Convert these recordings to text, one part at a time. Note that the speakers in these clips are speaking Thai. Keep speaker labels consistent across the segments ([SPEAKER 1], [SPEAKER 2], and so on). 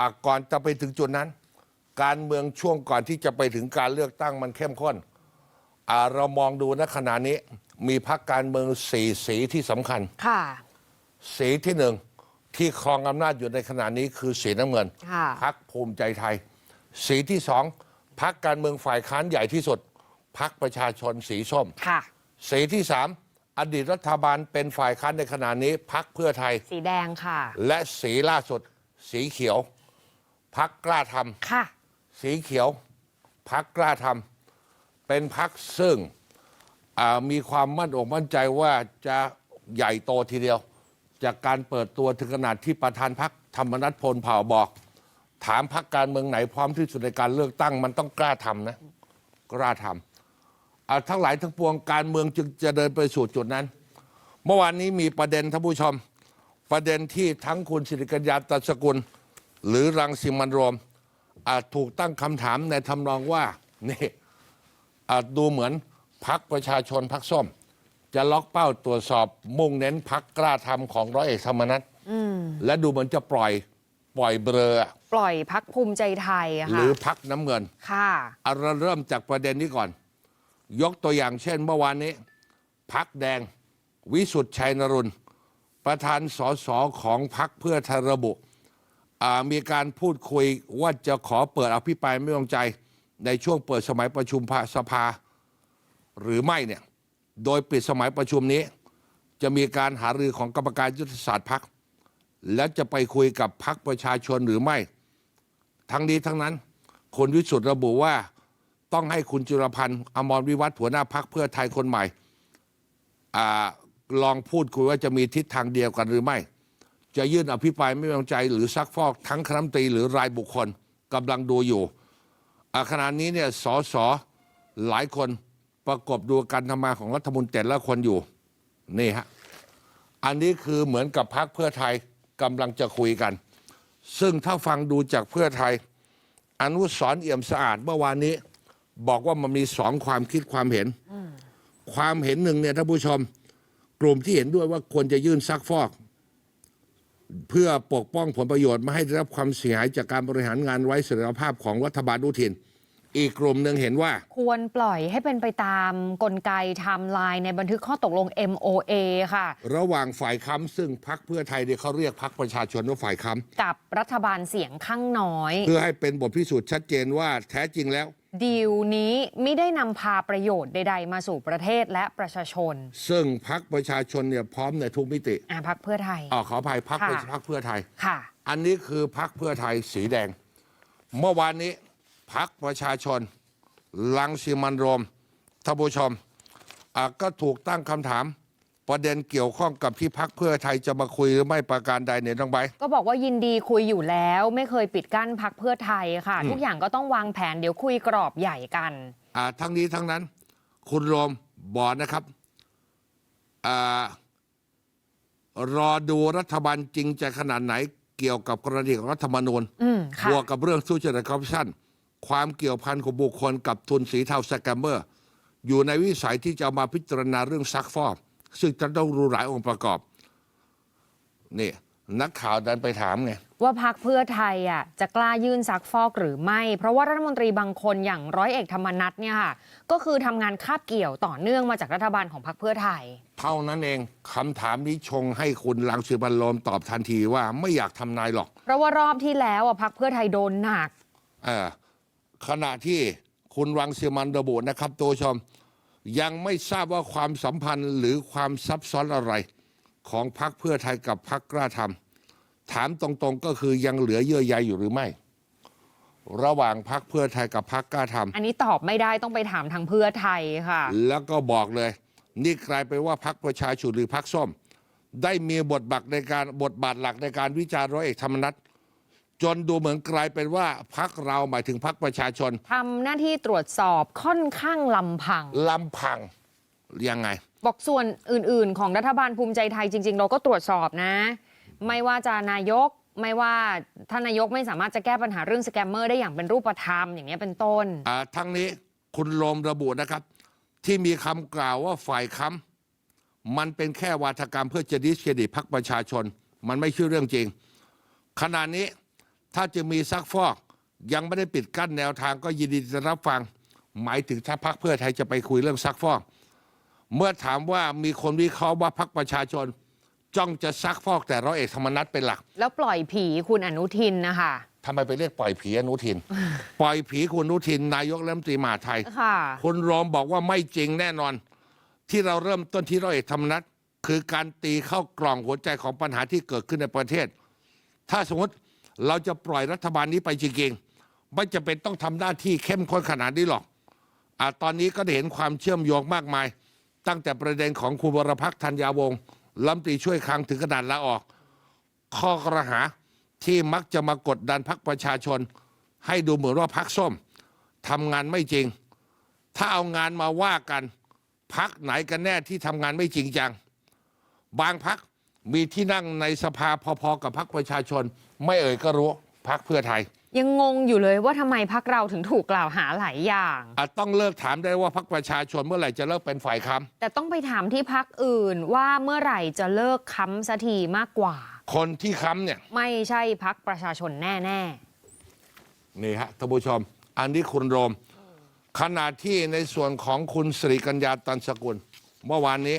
[SPEAKER 1] อะก่อนจะไปถึงจุดนั้น การเมืองช่วงก่อนที่จะไปถึงการเลือกตั้งมันเข้มข้นอะเรามองดูณขณะนี้ มีพักการเมืองสี่สีที่สำคัญ
[SPEAKER 2] ค่ะ
[SPEAKER 1] สีที่หนึ่งที่ครองอำนาจอยู่ในขณะนี้คือสีน้ำเงิน
[SPEAKER 2] ค่ะ
[SPEAKER 1] พักภูมิใจไทย สีที่สองพักการเมืองฝ่ายค้านใหญ่ที่สุดพักประชาชนสีส้ม
[SPEAKER 2] ค่ะ
[SPEAKER 1] สีที่สามอดีตรัฐบาลเป็นฝ่ายค้านในขณะนี้พักเพื่อไทย
[SPEAKER 2] สีแดงค่ะ
[SPEAKER 1] และสีล่าสุด สีเขียว พักกล้าท
[SPEAKER 2] ค่ะำ
[SPEAKER 1] สีเขียว พักกล้าทำเป็นพักซึ่งอ่ามีความมั่นอกมั่นใจว่าจะใหญ่โตทีเดียว จากการเปิดตัวถึงขนาดที่ประธานพักธรรมนัฐพลเผ่าบอก ถามพักการเมืองไหนพร้อมที่สุดในการเลือกตั้งมันต้องกล้าทำนะ กล้าทำอ่าทั้งหลายทั้งปวงการเมืองจึงจะเดินไปสู่จุดนั้น เมื่อวานนี้มีประเด็นท่านผู้ชม ประเด็นที่ทั้งคุณสิริกัญญาตัสกุล หรือรังสิมันต์โรมอ่าถูกตั้งคำถามในทำนองว่านี่อ่าดูเหมือนพักประชาชนพักส้ม จะล็อกเป้าตรวจสอบมุ่งเน้นพักกล้าทำของร้อยเอกธรรมนัฐและดูเหมือนจะปล่อยปล่อยเบลอ
[SPEAKER 2] ปล่อยพักภูมิใจไทยอะ
[SPEAKER 1] ห
[SPEAKER 2] ค่ะ
[SPEAKER 1] รือพักน้ำเงิน
[SPEAKER 2] ค่ะ
[SPEAKER 1] เอาเราเริ่มจากประเด็นนี้ก่อน ยกตัวอย่างเช่นเมื่อวานนี้ พักแดง วิสุทธ์ชัยนรุนประธานสสของพักเพื่อไทยระบุอ่า มีการพูดคุยว่าจะขอเปิดอภิปรายไม่วางใจ ในช่วงเปิดสมัยประชุมสภา หรือไม่เนี่ยโดยปิดสมัยประชุมนี้ จะมีการหารือของกรรมการยุทธศาสตร์พักและจะไปคุยกับพักประชาชนหรือไม่ ทั้งนี้ทั้งนั้นคุณวิสุทธ์ระบุว่าต้องให้คุณจุลพันธ์อมรวิวัฒหัวหน้าพักเพื่อไทยคนใหม่อลองพูดคุยว่าจะมีทิศทางเดียวกันหรือไม่ จะยื่นอภิปรายไม่ไว้วางใจ หรือซักฟอกทั้งคณะรัฐมนตรีหรือรายบุคคลกำลังดูอยู่อ่าขณะนี้เนี่ยสสหลายคนประกบดูการทำงานของรัฐมนตรีแต่ละคนอยู่นี่ฮะอันนี้คือเหมือนกับพักเพื่อไทยกำลังจะคุยกัน ซึ่งถ้าฟังดูจากเพื่อไทย อนุสรณ์เอี่ยมสะอาดเมื่อวานนี้ บอกว่ามันมีสองความคิดความเห็น ความเห็นหนึ่งเนี่ยท่านผู้ชม กลุ่มที่เห็นด้วยว่าควรจะยื่นซักฟอก เพื่อปกป้องผลประโยชน์ไม่ให้ได้รับความเสียหายจากการบริหารงานไว้เสถียรภาพของรัฐบาลอนุทิน อีกกลุ่มหนึ่งเห็นว่า
[SPEAKER 2] ควรปล่อยให้เป็นไปตามกลไกไทม์ไลน์ในบันทึกข้อตกลง MOA ค่ะ
[SPEAKER 1] ระหว่างฝ่ายค้ำซึ่งพักเพื่อไทยเนี่ยเขาเรียกพักประชาชนว่าฝ่ายค้
[SPEAKER 2] กับรัฐบาลเสียงข้างน้อยำ
[SPEAKER 1] เพื่อให้เป็นบทพิสูจน์ชัดเจนว่าแท้จริงแล้ว
[SPEAKER 2] ดีลนี้ไม่ได้นำพาประโยชน์ใด ๆ มาสู่ประเทศและประชาชน
[SPEAKER 1] ซึ่งพักประชาชนเนี่ยพร้อมในทุกมิติ
[SPEAKER 2] อะพักเพื่อไทย
[SPEAKER 1] อ๋อขออภัยพัก
[SPEAKER 2] ค่ะ
[SPEAKER 1] พักเพื่อไทย
[SPEAKER 2] ค่ะ
[SPEAKER 1] อันนี้คือพักเพื่อไทยสีแดง เมื่อวานนี้พักประชาชน ลังสิมันต์โรมท่านผู้ชมอะก็ถูกตั้งคำถาม ประเด็นเกี่ยวข้องกับที่พักเพื่อไทยจะมาคุยหรือไม่ประการใดเนี่ยน้องใบร์ท
[SPEAKER 2] ก็บอกว่ายินดีคุยอยู่แล้ว ไม่เคยปิดกั้นพักเพื่อไทยค่ะ ทุกอย่างก็ต้องวางแผนเดี๋ยวคุยกรอบใหญ่กัน
[SPEAKER 1] อ่าทั้งนี้ทั้งนั้น คุณโรมบอกนะครับอารอดูรัฐบาลจริงจะขนาดไหนเกี่ยวกับกรณีของรัฐธรรมนูญ
[SPEAKER 2] อืมค่ะ
[SPEAKER 1] บวกกับเรื่องทุจริตคอร์รัปชันความเกี่ยวพันของบุคคลกับทุนสีเทาสแกมเมอร์ อยู่ในวิสัยที่จะเอามาพิจารณาเรื่องซักฟอก ซึ่งจะต้องรู้หลายองค์ประกอบนี่นักข่าวดันไปถามไง
[SPEAKER 2] ว่าพักเพื่อไทยอะจะกล้ายื่นซักฟอกหรือไม่ เพราะว่ารัฐมนตรีบางคนอย่างร้อยเอกธรรมนัฐเนี่ยค่ะก็คือทำงานคาบเกี่ยวต่อเนื่องมาจากรัฐบาลของพักเพื่อไทย
[SPEAKER 1] เท่านั้นเองคำถามนี้ชงให้คุณลังสิบันโลมตอบทันทีว่าไม่อยากทำนายหรอก
[SPEAKER 2] เพราะว่ารอบที่แล้วอะพักเพื่อไทยโดนหนัก
[SPEAKER 1] เออขณะที่คุณรังสิมันต์ระบุนะครับตัวชม ยังไม่ทราบว่าความสัมพันธ์หรือความซับซ้อนอะไร ของพรรคเพื่อไทยกับพรรคกล้าทำถามตรงๆก็คือยังเหลือเยื่อใยอยู่หรือไม่ ระหว่างพรรคเพื่อไทยกับพรรคกล้าท
[SPEAKER 2] อันนี้ตอบไม่ได้ต้องไปถามทางเพื่อไทยค่ะำ
[SPEAKER 1] แล้วก็บอกเลย นี่กลายเป็นว่าพรรคประชาชนหรือพรรคส้ม ได้มีบทบาทในการบทบาทหลักในการวิจารณ์ร้อยเอกธรรมนัฐ จนดูเหมือนกลายเป็นว่าพรรคเราหมายถึงพรรคประชาชน
[SPEAKER 2] ทำหน้าที่ตรวจสอบค่อนข้างลำพัง
[SPEAKER 1] ลำพังยังไง
[SPEAKER 2] บอกส่วนอื่น ๆ ของรัฐบาลภูมิใจไทยจริง ๆ เราก็ตรวจสอบนะ ไม่ว่าจะนายกไม่ว่าท่านนายกไม่สามารถจะแก้ปัญหาเรื่องสแกมเมอร์ได้อย่างเป็นรูปธรรมอย่างนี้ยเป็นต้น
[SPEAKER 1] อ่าทั้งนี้คุณโรมระบุนะครับ ที่มีคำกล่าวว่าฝ่ายค้ำมันเป็นแค่วาทกรรมเพื่อจะดิสเครดิตพรรคประชาชน มันไม่ใช่เรื่องจริงขณะนี้ ถ้าจะมีซักฟอก ยังไม่ได้ปิดกั้นแนวทางก็ยินดีจะรับฟัง หมายถึงถ้าพักเพื่อไทยจะไปคุยเรื่องซักฟอก เมื่อถามว่ามีคนวิเคราะห์ว่าพักประชาชน จ้องจะซักฟอกแต่ร้อยเอกธรรมนัฐเป็นหลัก
[SPEAKER 2] แล้วปล่อยผีคุณอนุทินนะคะ
[SPEAKER 1] ทำไมไปเรียกปล่อยผีอนุทิน ปล่อยผีคุณอนุทิน นายกรัฐมนตรีมหาดไทย
[SPEAKER 2] ค่ะ
[SPEAKER 1] คุณรอมบอกว่าไม่จริงแน่นอน ที่เราเริ่มต้นที่ร้อยเอกธรรมนัฐคือการตีเข้ากล่องหัวใจของปัญหาที่เกิดขึ้นในประเทศ ถ้าสมมติ เราจะปล่อยรัฐบาลนี้ไปจริงๆไม่จะเป็นต้องทำหน้าที่เข้มข้นขนาดนี้หรอกอตอนนี้ก็ได้เห็นความเชื่อมโยงมากมาย ตั้งแต่ประเด็นของคุณวรพักธัญญาวงศ์รัฐมนตรีช่วยคลังถึงขนาดลาออก ข้อกระหาที่มักจะมากดดันพักประชาชน ให้ดูเหมือนว่าพักส้มทำงานไม่จริง ถ้าเอางานมาว่ากันพักไหนกันแน่ที่ทำงานไม่จริงจัง บางพัก มีที่นั่งในสภาพอๆกับพักประชาชน ไม่เอ่ยก็รู้พักเพื่อไทย
[SPEAKER 2] ยังงงอยู่เลยว่าทำไมพักเราถึงถูกกล่าวหาหลายอย่าง
[SPEAKER 1] อาจต้องเลิกถามได้ว่าพักประชาชนเมื่อไหร่จะเลิกเป็นฝ่ายค้
[SPEAKER 2] แต่ต้องไปถามที่พักอื่นว่าเมื่อไหร่จะเลิกค้ำสักทีมากกว่าำ
[SPEAKER 1] คนที่ค้ำเนี่ย
[SPEAKER 2] ไม่ใช่พักประชาชนแน่
[SPEAKER 1] นี่ฮะท่านผู้ชม อันนี้คุณโรมขณะที่ในส่วนของคุณสิริกัญญาตันสกุล เมื่อวานนี้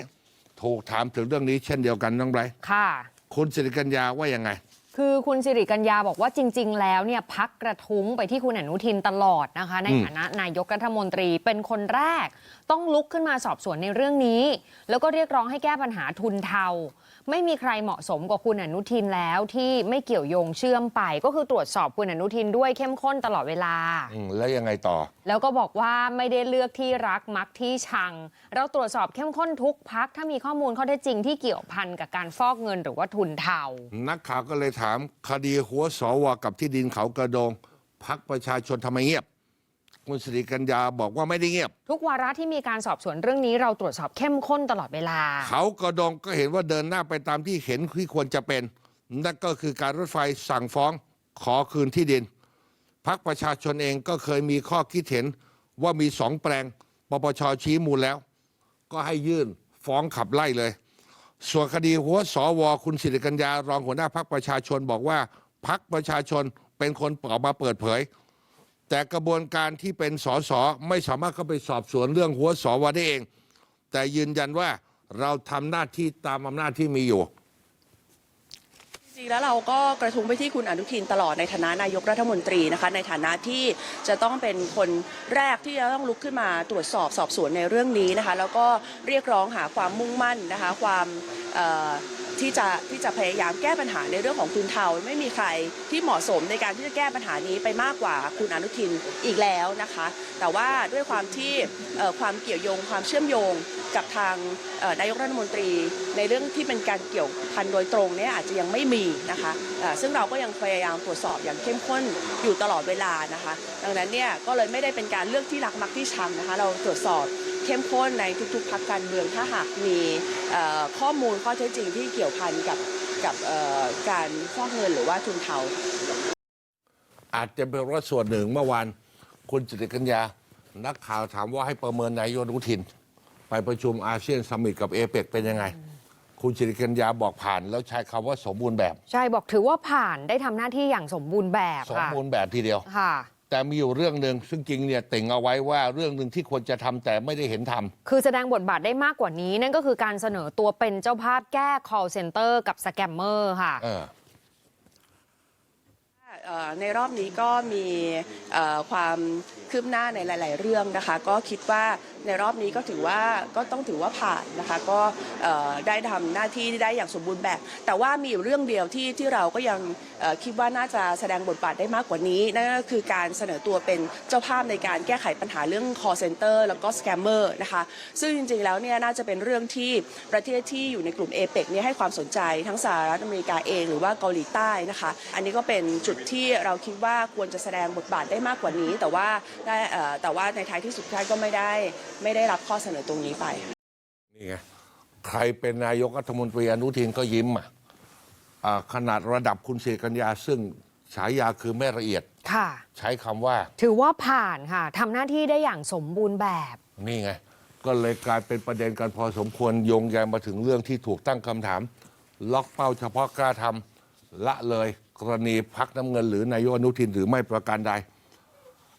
[SPEAKER 1] ถูกถามถึงเรื่องนี้เช่นเดียวกันน้องไบรท์
[SPEAKER 2] ๆค่ะ
[SPEAKER 1] คุณสิริกัญญาว่ายังไง
[SPEAKER 2] คือคุณสิริกัญญาบอกว่าจริง ๆ แล้วเนี่ยพักกระทุ้งไปที่คุณอนุทินตลอดนะคะ ใน
[SPEAKER 1] อืม
[SPEAKER 2] ฐานะนายกรัฐมนตรีเป็นคนแรก ต้องลุกขึ้นมาสอบสวนในเรื่องนี้ แล้วก็เรียกร้องให้แก้ปัญหาทุนเทา ไม่มีใครเหมาะสมกว่าคุณอนุทินแล้วที่ไม่เกี่ยวโยงเชื่อมไป ก็คือตรวจสอบคุณอนุทินด้วยเข้มข้นตลอดเวลา
[SPEAKER 1] อืมแล้วยังไงต่อ
[SPEAKER 2] แล้วก็บอกว่าไม่ได้เลือกที่รักมักที่ชัง เราตรวจสอบเข้มข้นทุกพักถ้ามีข้อมูลข้อเท็จจริงที่เกี่ยวพันกับการฟอกเงินหรือว่าทุนเทา
[SPEAKER 1] นักข่าวก็เลยถามคดีหัวสวกับที่ดินเขากระโดงพักประชาชนทำไมเงียบ คุณสิริกัญญาบอกว่าไม่ได้เงียบ
[SPEAKER 2] ทุกวาระที่มีการสอบสวนเรื่องนี้เราตรวจสอบเข้มข้นตลอดเวลา
[SPEAKER 1] เขากระโดงก็เห็นว่าเดินหน้าไปตามที่เห็นที่ควรจะเป็น นั่นก็คือการรถไฟสั่งฟ้องขอคืนที่ดินพักประชาชนเองก็เคยมีข้อคิดเห็นว่ามีสองแปลงปปชชี้มูลแล้ว ก็ให้ยื่นฟ้องขับไล่เลย ส่วนคดีหัวสวคุณสิริกัญญารองหัวหน้าพักประชาชนบอกว่าพักประชาชนเป็นคนออกมาเปิดเผย แต่กระบวนการที่เป็นสสไม่สามารถเข้าไปสอบสวนเรื่องหัวสวได้เอง แต่ยืนยันว่าเราทำหน้าที่ตามอำนาจที่มีอยู่
[SPEAKER 3] ริงๆแล้วเราก็กระทุ้งไปที่คุณอนุทินตลอดในฐานะนายกรัฐมนตรีนะคะในฐานะที่จะต้องเป็นคนแรกที่จะต้องลุกขึ้นมาตรวจสอบสอบสวนในเรื่องนี้นะคะแล้วก็เรียกร้องหาความมุ่งมั่นนะคะความที่จะที่จะพยายามแก้ปัญหาในเรื่องของทุนเทาไม่มีใครที่เหมาะสมในการที่จะแก้ปัญหานี้ไปมากกว่าคุณอนุทินอีกแล้วนะคะ แต่ว่าด้วยความที่ความเกี่ยวโยงความเชื่อมโยง กับทางนายกรัฐมนตรี ในเรื่องที่เป็นการเกี่ยวพันโดยตรงเนี่ยอาจจะยังไม่มีนะคะซึ่งเราก็ยังพยายามตรวจสอบอย่างเข้มข้นอยู่ตลอดเวลานะคะ ดังนั้นเนี่ยก็เลยไม่ได้เป็นการเลือกที่รักมักที่ชังนะคะ เราตรวจสอบเข้มข้นในทุกๆพักการเมืองถ้าหากมีข้อมูลข้อเท็จจริงที่เกี่ยวพันกับกับการฟอกเงินหรือว่าทุนเทา
[SPEAKER 1] อาจจะเป็นว่าส่วนหนึ่งเมื่อวานคุณจิตกัญญา นักข่าวถามว่าให้ประเมินนายกอนุทิน ไปประชุมอาเซียนสมิตกับเอเปกเป็นยังไง คุณจิตรกัญญาบอกผ่านแล้วใช้คำว่าสมบูรณ์แบบ
[SPEAKER 2] ใช่บอกถือว่าผ่านได้ทำหน้าที่อย่างสมบูรณ์แบบ
[SPEAKER 1] สม
[SPEAKER 2] ค่ะ
[SPEAKER 1] บูรณ์แบบทีเดียว
[SPEAKER 2] ค่ะ
[SPEAKER 1] แต่มีอยู่เรื่องหนึ่งซึ่งจริงเนี่ยติ่งเอาไว้ว่าเรื่องหนึ่งที่ควรจะทำแต่ไม่ได้เห็นทำ
[SPEAKER 2] คือแสดงบทบาทได้มากกว่านี้ นั่นก็คือการเสนอตัวเป็นเจ้าภาพแก้ call center กับสแกมเมอร์ค่ะ
[SPEAKER 1] เออ
[SPEAKER 3] เอ่อในรอบนี้ก็มีเอ่อความคืบหน้าในหลาย ๆ เรื่องนะคะ ก็คิดว่า ในรอบนี้ก็ถือว่าก็ต้องถือว่าผ่านนะคะก็ได้ทำหน้าที่ได้อย่างสมบูรณ์แบบ แต่ว่ามีอยู่เรื่องเดียวที่ที่เราก็ยังคิดว่าน่าจะแสดงบทบาทได้มากกว่านี้นั่นก็คือการเสนอตัวเป็นเจ้าภาพในการแก้ไขปัญหาเรื่อง call center แล้วก็ scammer นะคะซึ่งจริงๆแล้วเนี่ยน่าจะเป็นเรื่องที่ประเทศที่อยู่ในกลุ่มเอเปกเนี่ยให้ความสนใจทั้งสหรัฐอเมริกาเองหรือว่าเกาหลีใต้นะคะ อันนี้ก็เป็นจุดที่เราคิดว่าควรจะแสดงบทบาทได้มากกว่านี้ แต่ว่าได้แต่ว่าในท้ายที่สุดท้ายก็ไม่ได้ ไม่ได้รับข้อเสนอตรงนี้ไป
[SPEAKER 1] นี่ไงใครเป็นนายกรัฐมนตรีอนุทินก็ยิ้มอะอ่าขนาดระดับคุณเสกัญญาซึ่งฉายาคือไม่ละเอียด
[SPEAKER 2] ค่ะ
[SPEAKER 1] ใช้คำว่า
[SPEAKER 2] ถือว่าผ่านค่ะทำหน้าที่ได้อย่างสมบูรณ์แบบ
[SPEAKER 1] นี่ไง ก็เลยกลายเป็นประเด็นกันพอสมควรโยงใยมาถึงเรื่องที่ถูกตั้งคำถาม ล็อกเป้าเฉพาะกล้าทำละเลยกรณีพักน้ำเงินหรือนายกอนุทินหรือไม่ประการใด